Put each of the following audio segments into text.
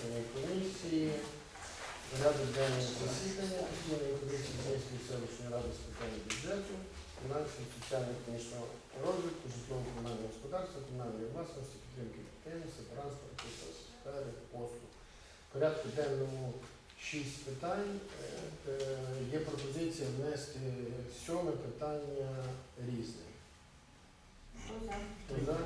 бюджетної комісії. Порядок денний засідання постійної комісії Київської селищної ради з питань бюджету, фінансів, соціально-економічного розвитку, житлово-комунального господарства, комунальної власності, підтримки підприємництва, транспорту сфери послуг. Порядку денному шість питань. Е, е, Є пропозиція внести сьоме питання різне. Е,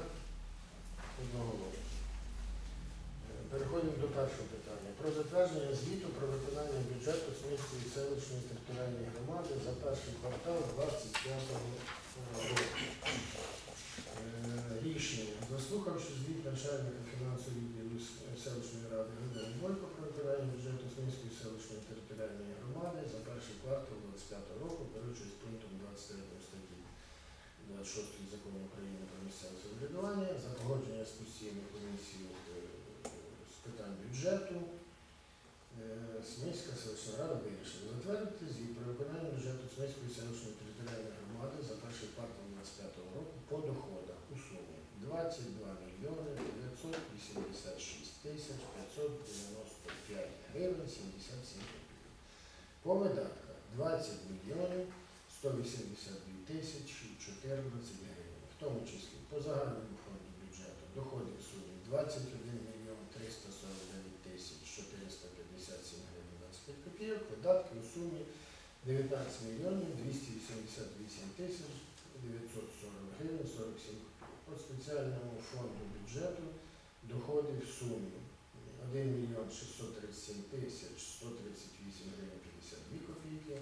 Переходимо до першого питання. Про затвердження звіту про виконання бюджету Смільської селищної територіальної громади за перший квартал 25 року. Е, Рішення. Заслухавши звіт начальника фінансового відділу селищної ради Галини Бойко про виконання бюджету Смільської селищної територіальної громади за перший квартал 25 року, беручи з пунктом 23 статті 26 закону України про місцеве самоврядування, за погодження з постійною комісією питань бюджету. Е, Смільська селищна рада вирішила затвердити звіт про виконання бюджету Смільської селищної територіальної громади за перший квартал 25 року по доходах у сумі 22 мільйони 986 тисяч 595 гривень 77 копійок. По видатках 20 мільйонів 182 тисячі 14 гривень, в тому числі по загальному фонду бюджету доходи в сумі 21 мільйон 349 тисяч 457 гривень 25 копійок, видатки у сумі 19 мільйонів 288 тисяч 940 гривень 47 копійок. По спеціальному фонду бюджету доходи в сумі 1 мільйон 637 тисяч 138 гривень 52 копійки,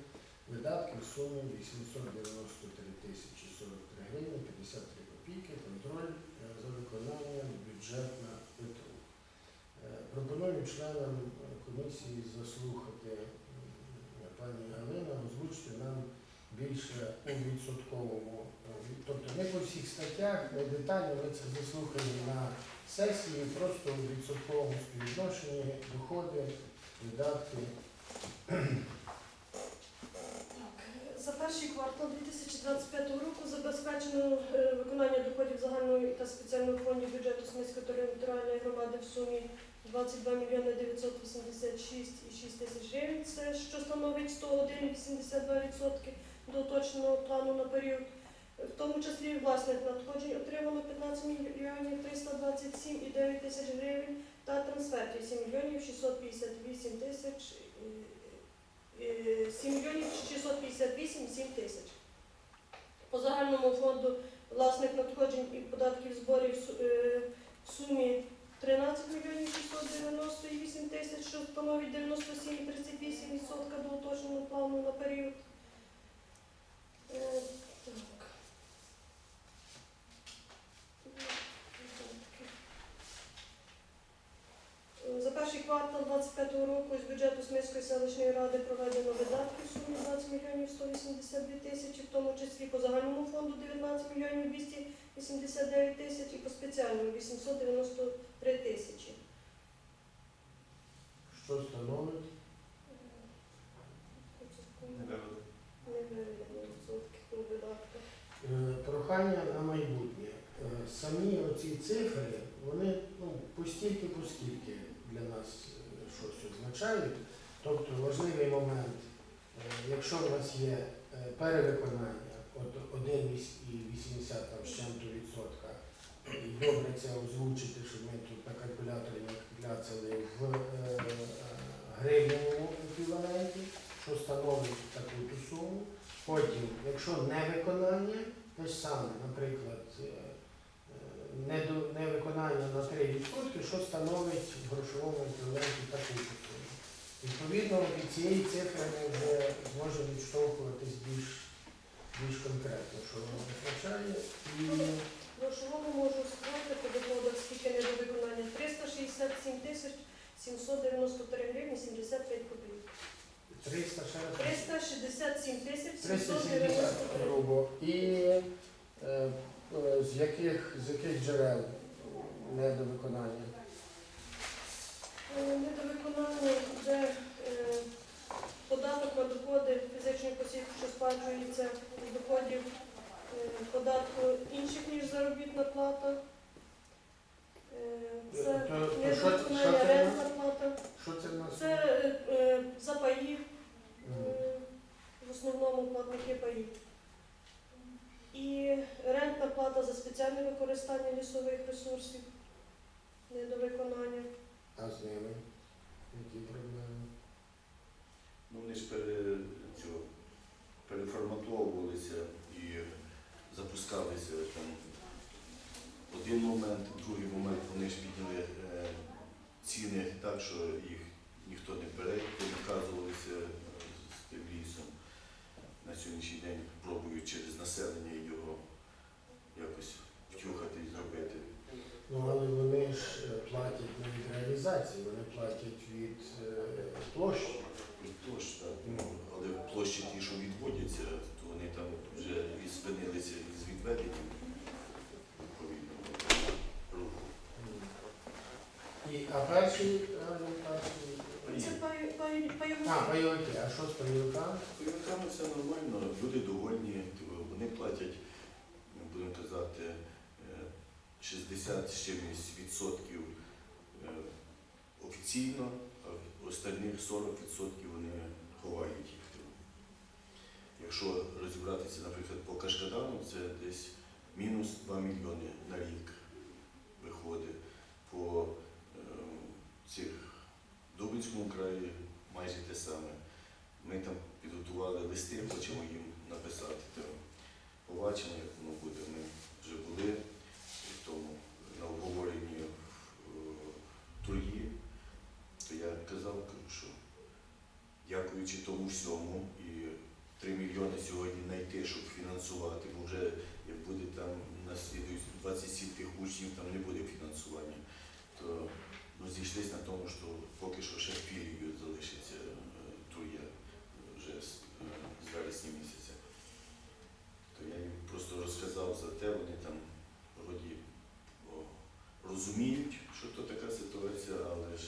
видатки в сумі 893 тисячі 43 гривні 53 копійки, контроль е, за виконанням бюджетна ПТУ. Е, Пропоную членам е, комісії заслухати пані Галина, озвучити нам більше у відсотковому, е, тобто не по всіх статтях, не детально, ми це заслухаємо на сесії, просто у відсотковому співвідношенні доходи, видатки. За перший квартал 2025 року забезпечено е, виконання доходів загального та спеціального фонду бюджету Смільської територіальної громади в сумі 22 мільйони 986 і 6 тисяч гривень, це що становить 101,82% до уточненого плану на період. В тому числі власних надходжень отримано 15 мільйонів 327 і 9 тисяч гривень та трансфертів 7 мільйонів 658 тисяч е, е, 7 мільйонів 658 7 тисяч. По загальному фонду власних надходжень і податків зборів е, в сумі 13 мільйонів 698 тисяч, що становить 97,38% до уточненого плану на період. Е. За перший квартал 25 року з бюджету Смільської селищної ради проведено видатки в сумі 20 мільйонів 182 тисячі, в тому числі по загальному фонду 19 мільйонів 289 тисяч і по спеціальному 893 тисячі. Що становить? Е, Прохання на майбутнє. Е, Самі оці цифри, вони ну, постільки поскільки для нас е, щось означають. Тобто важливий момент, якщо в нас є перевиконання от 1,80 там з чим-то відсотка, добре це озвучити, щоб ми тут на калькуляторі кляцали в е, е, гривневому еквіваленті, що становить таку суму. Потім, якщо не виконання, те ж саме, наприклад, е, е, невиконання на 3%, що становить в грошовому еквіваленті таку суму. Відповідно, від цієї цифри ми вже зможемо відштовхуватись більш, більш конкретно, що воно означає. Грошовому можу по доходах, скільки недовиконання 367 тисяч 793 гривні 75 копійок. 300 ще раз. 367 тисяч 370 грубо. І е, е, з яких з яких джерел недовиконання? Е, Недовиконання йде е, податок на доходи фізичних осіб, що сплачується з доходів Е, податку інших, ніж заробітна плата. Е, це е, недоскональна рентна плата. Що це в? Це за паї, в основному платники паїв. І рентна плата за спеціальне використання лісових ресурсів, недовиконання. А з ними? Які проблеми? Ну, вони ж пере- цього, переформатовувалися і запускалися там один момент, другий момент вони ж підняли е, ціни так, що їх ніхто не бере, переказувалися е, з тим лісом. На сьогоднішній день пробують через населення його якось втюхати і зробити. Ну, але вони ж е, платять не від реалізації, вони платять від е, площі. І площ, так, ну, але площі ті, що відводяться, вони там вже і спинилися із відведенням відповідно руху. І, а перший, е, Це паю- паю- пайовики. а, пайовики, а що з пайовиками? Вояками все нормально, люди довольні, вони платять, будемо казати, е, 60 з чимось відсотків е, офіційно, а остальних 40 відсотків вони ховають їх. Якщо розібратися, наприклад, по Кашкадану, це десь мінус 2 мільйони на рік виходить. По е, цих Дубинському краї майже те саме. Ми там підготували листи, хочемо їм написати. То побачимо, як воно буде. Ми вже були в тому на обговоренні в е, Тур'ї, то я казав, що дякуючи тому всьому 3 мільйони сьогодні знайти, щоб фінансувати, бо вже як буде там на 27 тих учнів, там не буде фінансування, то ну, зійшлися на тому, що поки що ще пільгою залишиться е, вже з, е, з вересня місяця. То я їм просто розказав за те, вони там вроді о, розуміють, що то така ситуація, але ж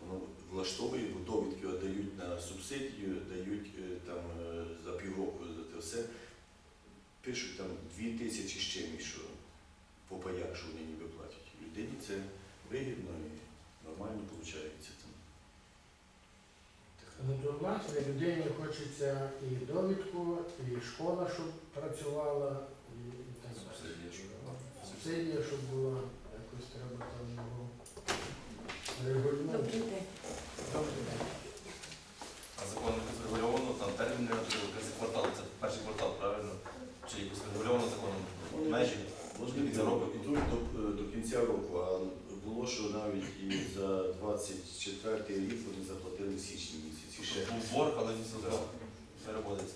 воно влаштовує, бо довідки дають на субсидію, дають е, там е, за півроку за те все. Пишуть там дві тисячі з чимось, що по паях, що вони ніби платять. Людині це вигідно і нормально виходить там. То власне людині хочеться і довідку, і школа, щоб працювала, і, так далі. Субсидія, щоб була. Щоб була, якось треба там його регулювати. Добрий день. Добрий день. А законом якось регульовано, там термін не якийсь квартал, це перший квартал, правильно? Чи якось регульовано законом межі? Можливо, До кінця року. до, до кінця року, а було, що навіть і за 24 рік вони заплатили в січні місяці. Ще Був борг, але не все одно переводиться.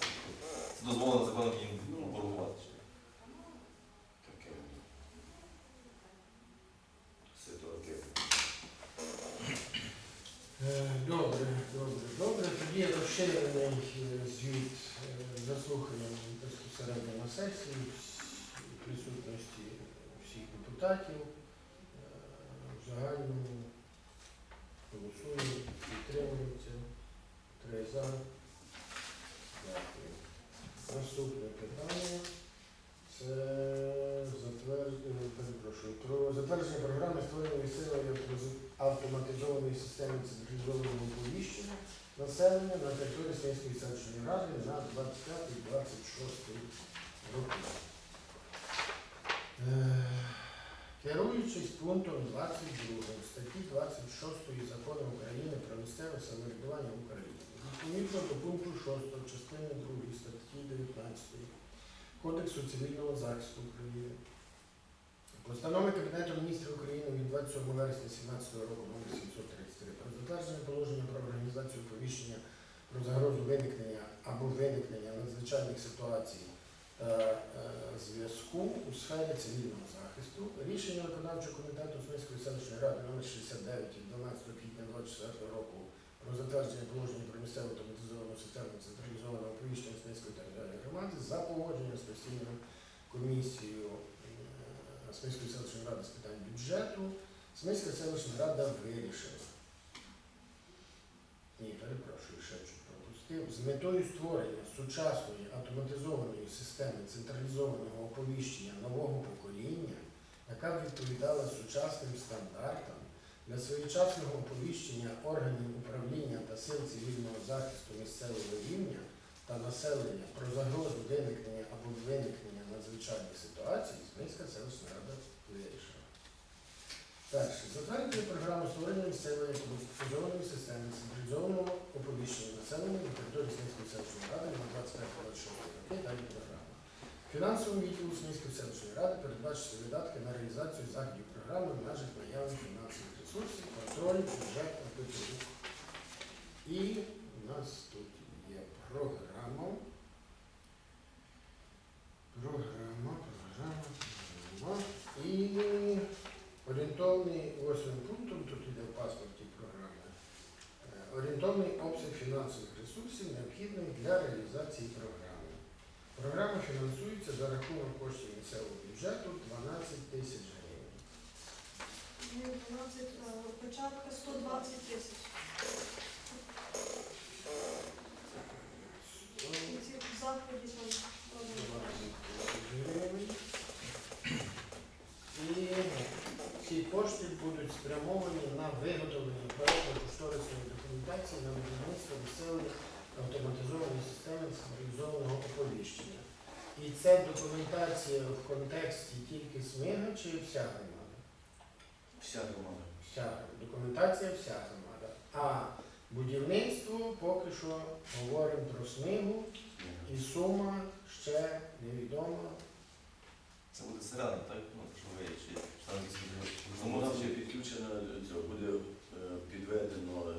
Це дозволено законом їм Ну. боргувати. таке. Е, Добре, добре, добре. Тоді розширений е, звіт е, заслухання безпосередньо на сесії присутності всіх депутатів. Е, В загальному голосуємо, підтримується. Три за. Дякую. Наступне питання. Це затвердження, затвердження програми створення автомати- автоматизованої системи централізованого оповіщення населення на території Снейської селищної ради на 25-26 роки. Е, Керуючись пунктом 22 статті 26 Закону України про місцеве самоврядування в Україні, відповідно до пункту 6 частини 2 статті 19 Кодексу цивільного захисту України. Постанови Кабінету міністрів України від 27 вересня 2017 року номер 733 про затвердження положення про організацію оповіщення про загрозу виникнення або виникнення надзвичайних ситуацій та е, зв'язку у сфері цивільного захисту. Рішення виконавчого комітету Смільської селищної ради номер 69 від 12 квітня 2024 року про затвердження положення про місцеву автоматизовану систему централізованого оповіщення Смільської територіальної громади за погодженням з постійною комісією е, Смільської селищної ради з питань бюджету. Смільська селищна рада вирішила. Ні, перепрошую, ще чуть пропустив. З метою створення сучасної автоматизованої системи централізованого оповіщення нового покоління, яка б відповідала сучасним стандартам для своєчасного оповіщення органів управління та сил цивільного захисту місцевого рівня та населення про загрозу виникнення або виникнення надзвичайних ситуацій, Смільська селищна рада вирішили. Перше. Затвердити програму створення місцевої автоматизованої системи централізованого оповіщення населення на території Смільської селищної ради на 25-26 роки. Далі програма. Фінансовому відділу Смільської селищної ради передбачити видатки на реалізацію заходів програми в межах наявних фінансових ресурсів, контроль, бюджет ПТУ. І у нас тут є. Програма, програма, програма. І орієнтовний восьмим пунктом, тут іде в паспорті програми. е, Орієнтовний обсяг фінансових ресурсів, необхідних для реалізації програми. Програма фінансується за рахунок коштів місцевого бюджету 12 тисяч гривень. Ну, 12, е, початка 120 тисяч. І ці заходи там. гривень. І ці кошти будуть спрямовані на виготовлення проєктно-кошторисної документації на будівництво місцевої автоматизованої системи централізованого оповіщення. І це документація в контексті тільки СМИГа чи вся громада? Вся громада. Вся документація вся громада. А будівництво поки що говоримо про СМИГу і сума ще невідома. Це буде середа, так? Ну, що ви чи чи там ще підключено вже чи цього, буде е, підведено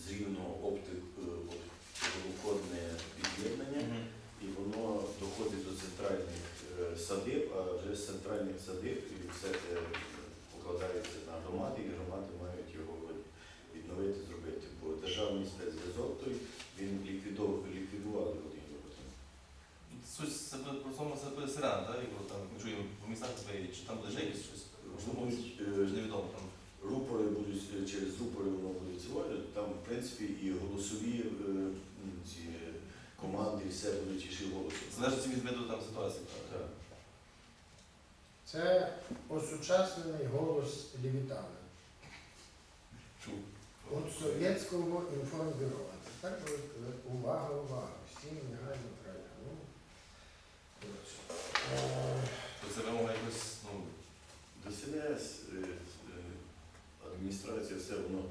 з рівного оптик оптиководне під'єднання, Мгм. і воно доходить до центральних е, садиб, а вже з центральних садиб і все це покладається на громади, і громади мають його відновити, зробити. Бо державний спецзв'язок той він ліквідов, ліквідували один його. Суть це буде про тому, це буде селяни, так? Якщо там ми чуємо по містах своєї, чи там буде ще якесь щось, можливо, Будуть, чи е, невідомо там. Рупори будуть е, через рупори воно буде цілою. Там, в принципі, і голосові е, м, ці команди, і все будуть і ще Залежить від виду там ситуації. так? Так. Це осучаснений голос Лівітана. Чув. От совєтського інформбюро. А тепер ви- увага, увага. Всім негайно треба. Ну, коротше. Е, То це вимога якось, ну, До СНС е, е, адміністрація, все воно,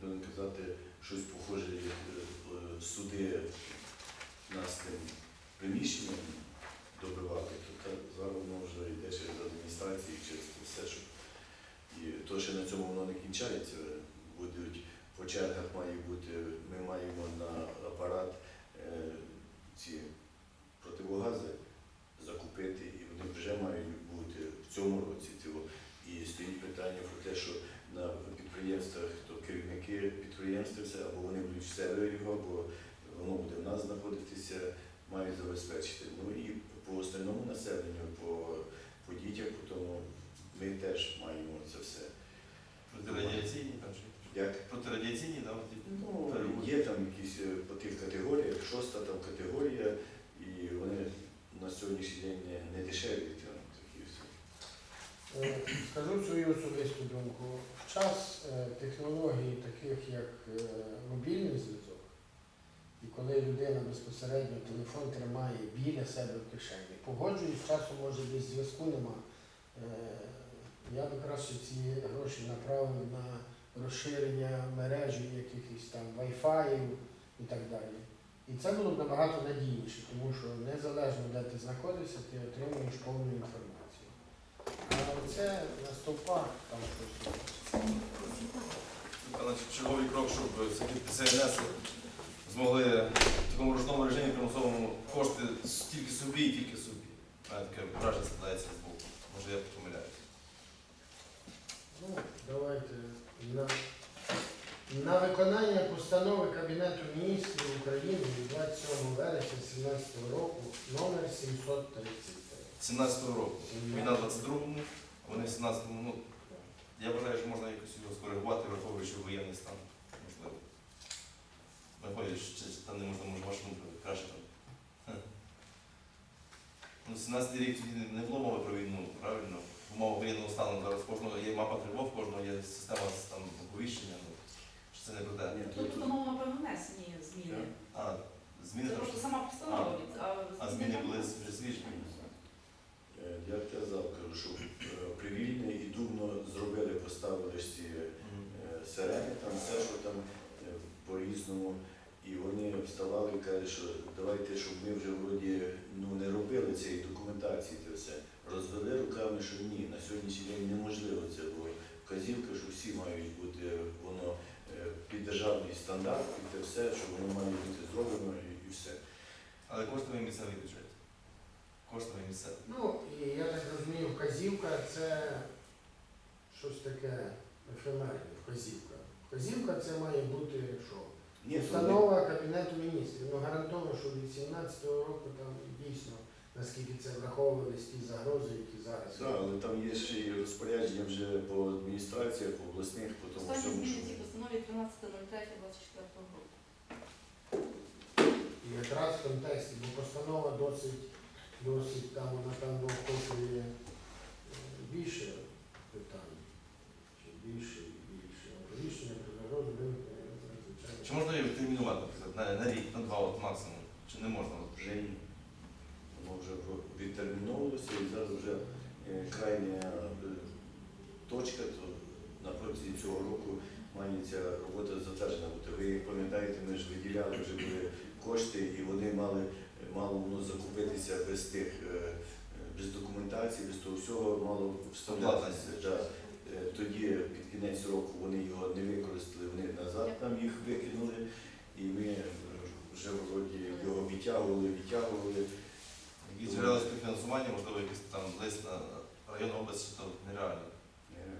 будемо казати, щось похоже, як суди нас тим приміщенням добивати, то так зараз воно вже йде через адміністрацію, через все, що і то, що на цьому воно не кінчається, будуть по чергах має бути, ми маємо на апарат е, ці противогази закупити, і вони вже мають бути в цьому році. Цього. І стоїть питання про те, що на підприємствах, то керівники підприємств все, або вони будуть в себе його, або воно буде в нас знаходитися, мають забезпечити. Ну і по остальному населенню, по, по дітях, по тому ми теж маємо це все. протирадіаційні там чи? Як Протирадіаційні, ті Ну, є там якісь е, по тих категоріях, шоста там категорія, і вони на сьогоднішній день не, не дешеві там такі все. Е, Скажу свою особисту думку. В час е, технологій, таких як мобільний зв'язок, і коли людина безпосередньо телефон тримає біля себе в кишені, погоджуюсь, часом може десь зв'язку нема. Е, Я би краще ці гроші направив на розширення мережі якихось там Wi-Fi і так далі. І це було б набагато надійніше, тому що незалежно де ти знаходишся, ти отримуєш повну інформацію. А це на стовпах там щось. Значить, черговий крок, щоб СНС змогли в такому ручному режимі примусовому кошти тільки собі і тільки собі. А таке враження складається з боку. Може я помиляюся. Ну, давайте на, на виконання постанови Кабінету міністрів України від 27 вересня 2017 року номер 733. 17-го року. Війна в 22-му, а вони в 17-му, ну, я вважаю, що можна якось його скоригувати, враховуючи воєнний стан. Можливо. Виходить, чи чи там не можна, може, вашу думку краще там. Хе. Ну, 17 рік тоді не- було мови про війну, правильно? Умова воєнного стану зараз в кожного є мапа тривог, в кожного є система там, оповіщення. Ну, чи це не про те? Ні, Тут постанова, напевно, внесені зміни. А, зміни Це просто сама постанова. А. А зміни були вже свіжі. Е, Я казав, кажу, що е, при вільне і думно зробили, поставили ж ці е, сирени, там все, що там по-різному. І вони вставали і кажуть, що давайте, щоб ми вже вроді ну, не робили цієї документації, це все. Розвели руками, що ні, на сьогоднішній день неможливо це, бо вказівка, що всі мають бути воно е, під державний стандарт, під те все, що воно має бути зроблено і, і все. Але коштує місцевий бюджет. Коштує місцевий. Ну, і я так розумію, вказівка це щось таке ефемерне, вказівка. Вказівка це має бути що? Ні, то Установа Кабінету міністрів. Ну гарантовано, що від 17-го року там дійсно, наскільки це враховувались ті загрози, які зараз. Так, але там є ще й розпорядження вже по адміністраціях, по обласних, по тому Останні всьому. зміни ці постанові 13.03.24 року. І якраз в контексті, бо постанова досить, досить там вона там охоплює е, більше питань. Чи більше. От Рішення про загрозу виникнення надзвичайно. Чи можна її термінувати, наприклад, на, на рік, на два от максимум? Чи не можна? От Вже ні. Воно вже відтерміновувалося і зараз вже е, крайня е, точка, то на протязі цього року має ця робота затверджена бути. Ви пам'ятаєте, ми ж виділяли вже були кошти і вони мали мало воно закупитися без тих, е, е, без документації, без того всього мало вставлятися. Да. Е, Тоді під кінець року вони його не використали, вони назад там їх викинули, і ми е, вже вроді його відтягували, відтягували. Які джерела співфінансування, можливо, якийсь там лист на районну область, чи то нереально. Е,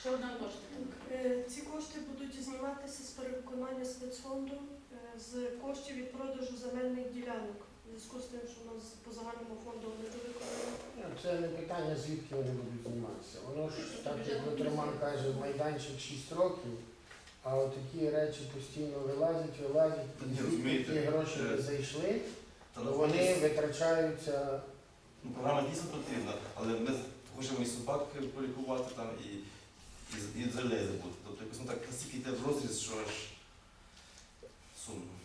Ще уточнення. Е, Ці кошти будуть зніматися з перевиконання спецфонду з коштів від продажу земельних ділянок. Зв'язку з тим, що у нас по загальному фонду до виконання. Ну, Це не питання, звідки вони будуть зніматися. Воно ж так, як от Роман каже, майданчик 6 років, а от такі речі постійно вилазять, вилазять, Та і звідки розумієте, ті гроші не е, зайшли, то ну, вони витрачаються. Ну, програма дійсно потрібна, але ми хочемо і собак полікувати там, і, і, і землею забути. Тобто якось ну, так настільки йде в розріз, що аж сумно.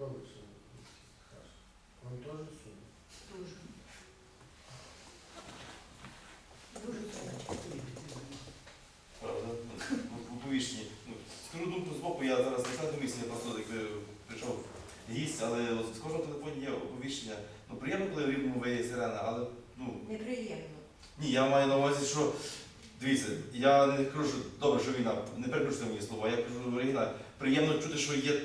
Що ви ще? Вам теж сумно? Дуже. Дуже сумно. Правда? Ну, в повіщенні. Ну, скажу думку з боку, я зараз не на місці, я просто якби прийшов гість, але от з кожного телефоні є оповіщення. Ну, приємно, коли в рівному виє сирена, але ну, Неприємно. Ні, я маю на увазі, що дивіться, я не кажу, що добре, що війна, не перекручуйте мені слова, я кажу війна. Приємно чути, що є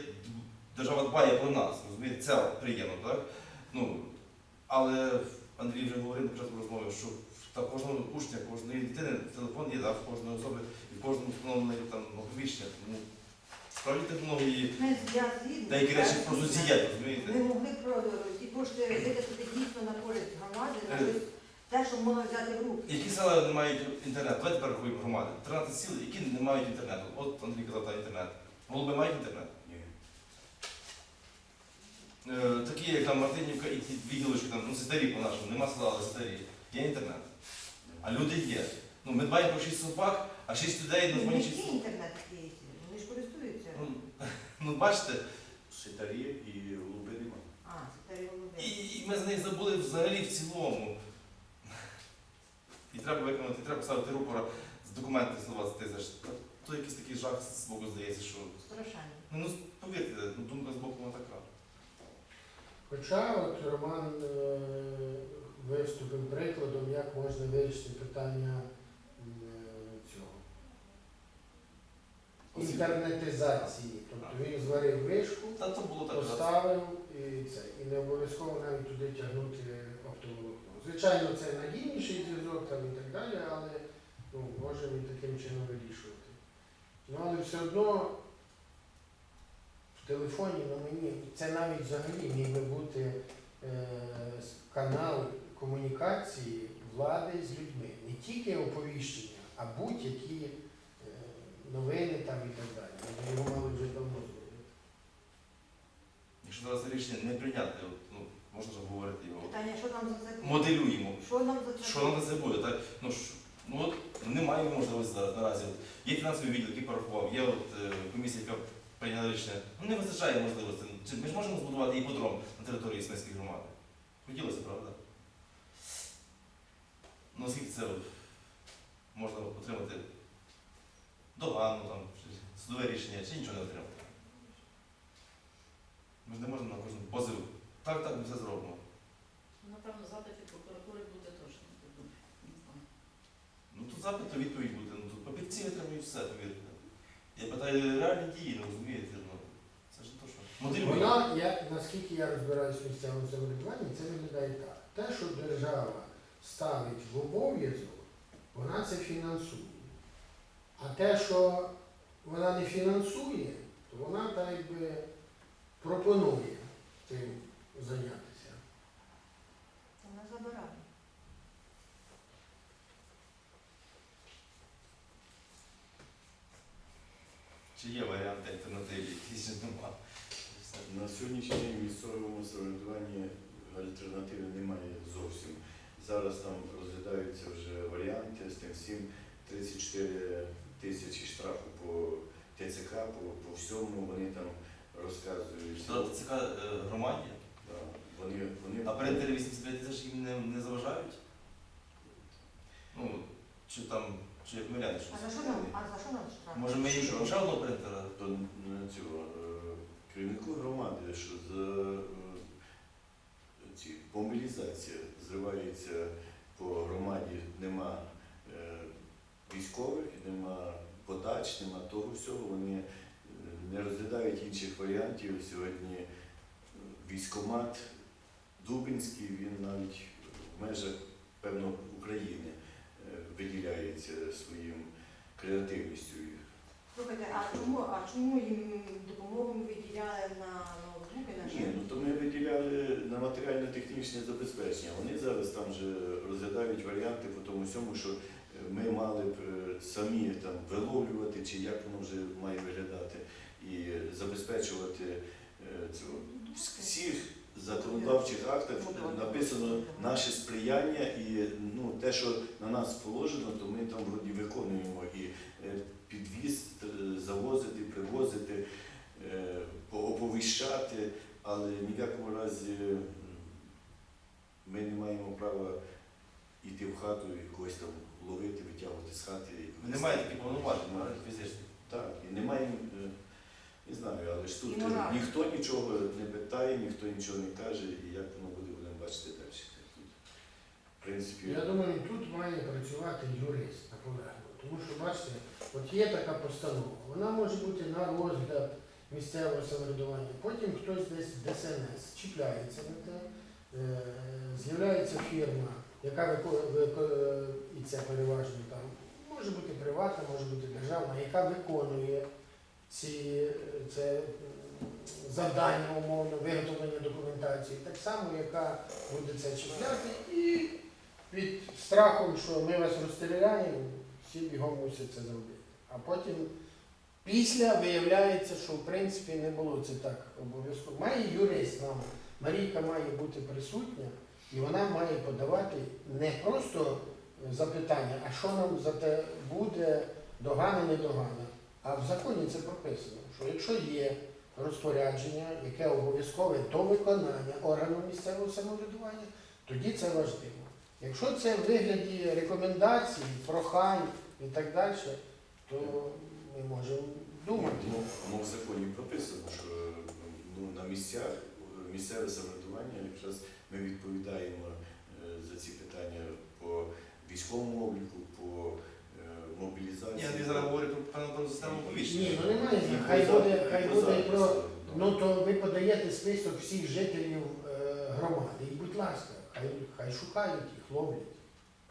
держава дбає про нас. Розумієте, це приємно, так? Ну, але Андрій вже говорив на початку розмови, що та кожного учня, кожної дитини телефон є, да, в кожної особи і в кожному встановленому там оповіщення. Тому справді технології, деякі речі просто зіять, розумієте? Ми могли про ті кошти витратити дійсно на користь громади, на Е. щось, те, що можна взяти в руки. Які села не мають інтернету? Давайте порахуємо громади. 13 сіл, які не мають інтернету. От Андрій казав, та інтернет. Голуби мають інтернет? Ні. Е, такі, як там Мартинівка і ті дві гілочки, там, ну, старі по-нашому, нема села, але старі. Є інтернет. А люди є. Ну, ми дбаємо про 6 собак, а 6 людей на Ну, фоні не 6. є інтернет є, вони ж користуються. Ну, ну, бачите, Ситарі і голуби нема. А, це старі голуби. і, і ми за них забули взагалі в цілому. І треба виконати, треба ставити рупора з документи 120 тисяч. То якийсь такий жах з боку здається, що. Страшенно. Ну, ну повірте, ну, думка з боку вона така. Хоча от Роман е, виступив прикладом, як можна вирішити питання е, цього. Інтернетизації. Тобто він зварив вишку, Та то було так. раз. поставив і це. І не обов'язково навіть туди тягнути оптоволокно. Звичайно, це надійніший зв'язок там і так далі, але ну, можемо і таким чином вирішувати. Ну, але все одно в телефоні, ну мені це навіть взагалі міг би бути е, канал комунікації влади з людьми. Не тільки оповіщення, а будь-які е, новини там і так далі. Ми його мали вже давно зробити. Якщо зараз це рішення не прийняти, ну, можна ж говорити його. Питання, що нам за це буде? Моделюємо. Що нам за це Що буде? нам за це буде? Так? Ну, ж, ну от немає. маємо можливість зараз наразі. От Є фінансовий відділ, який порахував, є от, е, комісія, яка прийняла рішення. Ну не вистачає можливості. Чи ми ж можемо збудувати іподром на території Смільської громади? Хотілося, правда? Ну скільки це можна отримати догану, там, чи судове рішення, чи нічого не отримати? Ми ж не можемо на кожен позив. Так, так, ми все зробимо. Напевно, запит від прокуратури буде точно. Ну тут запит, то відповідь буде. Ну тут папірці отримують все, повірте. Я питаю реальні дії, ну розумієте, ну це ж не то, що. Моделює. Вона, я, наскільки я розбираюсь в місцевому самоврядуванні, це виглядає так. Те, що держава ставить в обов'язок, вона це фінансує. А те, що вона не фінансує, то вона так якби пропонує цим зайнятися. Вона забирає. Чи є варіанти альтернативні, які ще нема. На сьогоднішній день в місцевому самоврядуванні альтернативи немає зовсім. Зараз там розглядаються вже варіанти з тим всім 34 тисячі штрафу по ТЦК, по, по всьому вони там розказують. Що це така е, громаді, вони, вони, а принтери 85 теж їм не, не заважають? Ну, чи там, чи як миряни щось? А за що нам, а за що нам штраф? Може ми їм Що? ще одного принтера? то на цього е, керівнику громади, що за е, ці мобілізація зривається по громаді, нема е, військових, нема подач, нема того всього. Вони е, не розглядають інших варіантів. Сьогодні е, військомат Дубинський, він навіть в межах певно України е, виділяється своїм креативністю. Слухайте, а чому, а чому їм допомогу ми виділяли на ноутбуки, на Ні, ну то ми виділяли на матеріально-технічне забезпечення. Вони зараз там вже розглядають варіанти по тому всьому, що е, ми мали б е, самі там виловлювати, чи як воно вже має виглядати, і забезпечувати цього. Всіх законодавчих актах написано наше сприяння і ну, те, що на нас положено, то ми там вроді виконуємо і е, підвіз, е, завозити, привозити, е, оповіщати, але ні в якому разі ми не маємо права йти в хату і когось там ловити, витягувати з хати. Ви не маєте повноважень. Так, і не маємо, е, не знаю, але ж тут І морально. ніхто нічого не питає, ніхто нічого не каже, і як воно буде, будемо бачити далі. Тут, в принципі, Я думаю, тут має працювати юрист наполегливо. Тому що, бачите, от є така постанова, вона може бути на розгляд місцевого самоврядування, потім хтось десь в ДСНС чіпляється на те, е, з'являється фірма, яка виконує, і це переважно там, може бути приватна, може бути державна, яка виконує ці це завдання умовно, виготовлення документації, так само, яка буде це чіпляти, і під страхом, що ми вас розстріляємо, всі бігом мусять це зробити. А потім після виявляється, що в принципі не було це так обов'язково. Має юрист нам, Марійка має бути присутня, і вона має подавати не просто запитання, а що нам за те буде, догана, не догана. А в законі це прописано, що якщо є розпорядження, яке обов'язкове до виконання органу місцевого самоврядування, тоді це важливо. Якщо це в вигляді рекомендацій, прохань і так далі, то ми можемо думати. Ну, ну, в законі прописано, що ну, на місцях місцеве самоврядування якраз ми відповідаємо е, за ці питання по військовому обліку, по мобілізації. Я зараз говорю про певно про систему оповіщення. Ні, ну немає, хай буде, хай буде про. Ну то ви подаєте список всіх жителів е, громади. І будь ласка, хай, хай шукають їх, ловлять.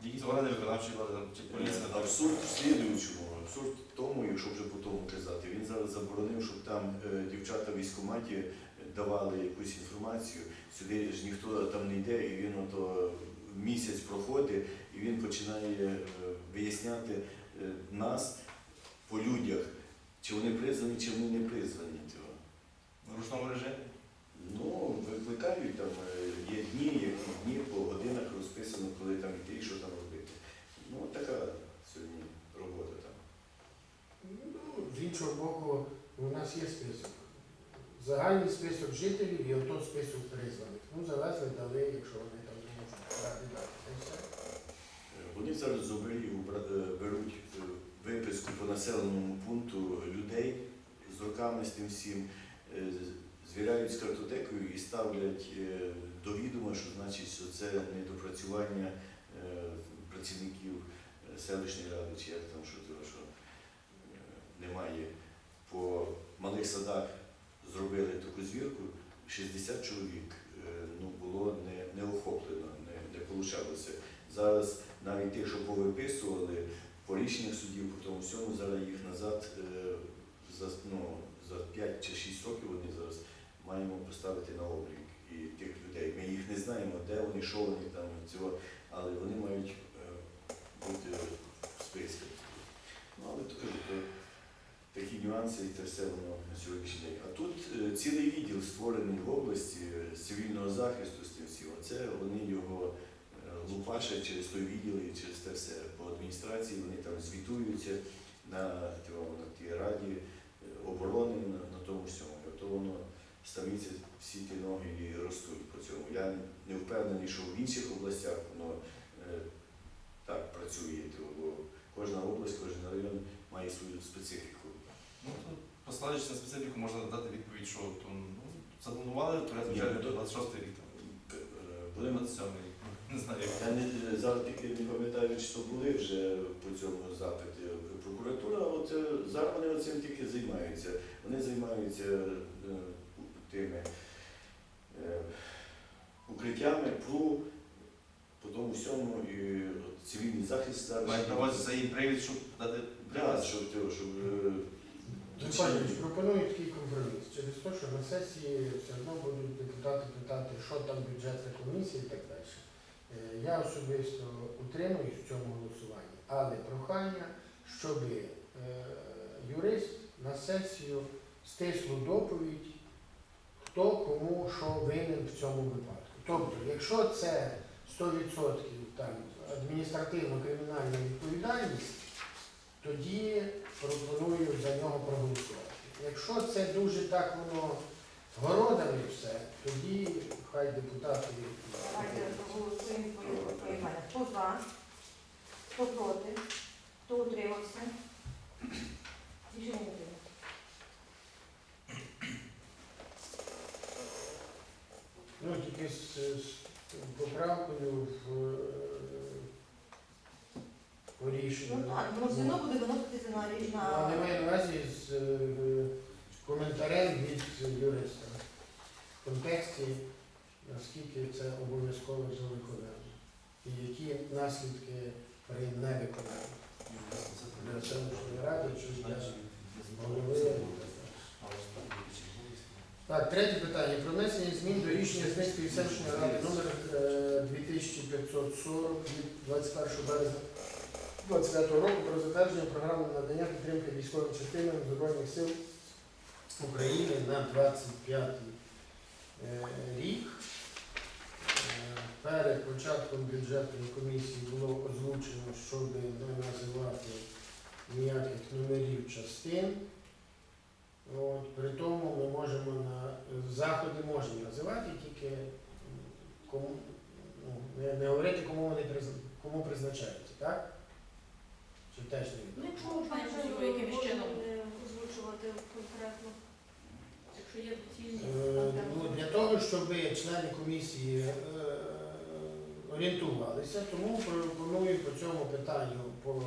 Якісь органи виконавчої влади там, чи поліція. там. Абсурд в слідуючому. Абсурд в тому, якщо вже по тому казати, він зараз заборонив, щоб там е, дівчата в військкоматі давали якусь інформацію. Сюди ж ніхто там не йде, і він ото місяць проходить, і він починає е, виясняти е, нас по людях, чи вони призвані, чи вони не призвані. Цього. В ручному режимі. Ну, викликають там, е, є дні, які дні по годинах розписано, коли там йти і що там робити. Ну, така сьогодні робота там. з іншого боку, у нас є список. Загальний список жителів і ото список призваних. Ну, завезли, дали, якщо вони там не можуть дати. Вони зараз з оберігу е, беруть виписку по населеному пункту людей з роками з тим всім, е, звіряють з картотекою і ставлять е, до відома, що значить, що це недопрацювання е, працівників селищної ради, чи як там що що немає. По малих садах зробили таку звірку, 60 чоловік ну, було не, не охоплено, не, не получалося. Зараз навіть тих, що повиписували по рішеннях судів, по тому всьому, зараз їх назад е, за, ну, за 5 чи 6 років вони зараз маємо поставити на облік і тих людей. Ми їх не знаємо, де вони, що вони там, цього, але вони мають е, бути в списках. Ну, але то то такі нюанси і це все воно на сьогоднішній день. А тут е, цілий відділ створений в області е, з цивільного захисту з тим всім. Оце вони його е, через той відділ і через те все по адміністрації, вони там звітуються на, на тій раді е, оборони, на, на тому всьому. І ото воно ставиться всі ті ноги і ростуть по цьому. Я не впевнений, що в інших областях воно е, так працює, то, бо кожна область, кожен район має свою специфіку. Ну, послаючись на специфіку, можна дати відповідь, що то, ну, запланували бюджету ну, то- 26 рік. е, Будемо 27 рік. Не знаю. Я не, зараз тільки не пам'ятаю, то були вже по цьому запиті прокуратура, а от зараз вони цим тільки займаються. Вони займаються е, тими е, укриттями, ПРУ, по тому всьому і от цивільний захист зараз. Мають на увазі це їм привід, щоб дати Да, привід. щоб, те, щоб е, Пані, пропоную такий компроміс. Через те, що на сесії все одно будуть депутати питати, що там бюджетна комісія і так далі. Е, Я особисто утримуюсь в цьому голосуванні, але прохання, щоб е, юрист на сесію стислу доповідь, хто кому що винен в цьому випадку. Тобто, якщо це 100% там адміністративно-кримінальна відповідальність, тоді пропоную за нього проголосувати. Якщо це дуже так воно городами все, тоді хай депутати. Давайте проголосуємо по поіменно. Хто за? Хто проти? Хто утримався? Рішення не прийнято. Ну, тільки з, з поправкою в, е, по рішенню. Ну так, воно все одно буде виноситися на Ну, на... Але маю на увазі з е, коментарем від юриста в контексті, наскільки це обов'язково за виконання. І які наслідки при невиконанні для селищної ради чи для голови. Так, третє питання. Про внесення змін до рішення Змінської селищної ради номер е, 2540 від 21 березня 25 року про затвердження програми надання підтримки військовим частинам Збройних сил України на 25 е, рік. Е, Перед початком бюджетної комісії було озвучено, щоб не називати ніяких номерів частин. От, при тому ми можемо на заходи можемо називати, тільки кому, ну, не, не говорити, кому вони кому призначаються, так? Чи теж не Ну, відомо? якщо можна можливо, якимось чином, озвучувати конкретно. Якщо є доцільність. Е, ну, Для того, щоб члени комісії е, орієнтувалися, тому пропоную по цьому питанню по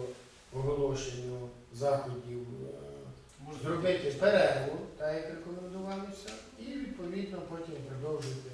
оголошенню заходів е, зробити перерву, так як рекомендувалося, і відповідно потім продовжити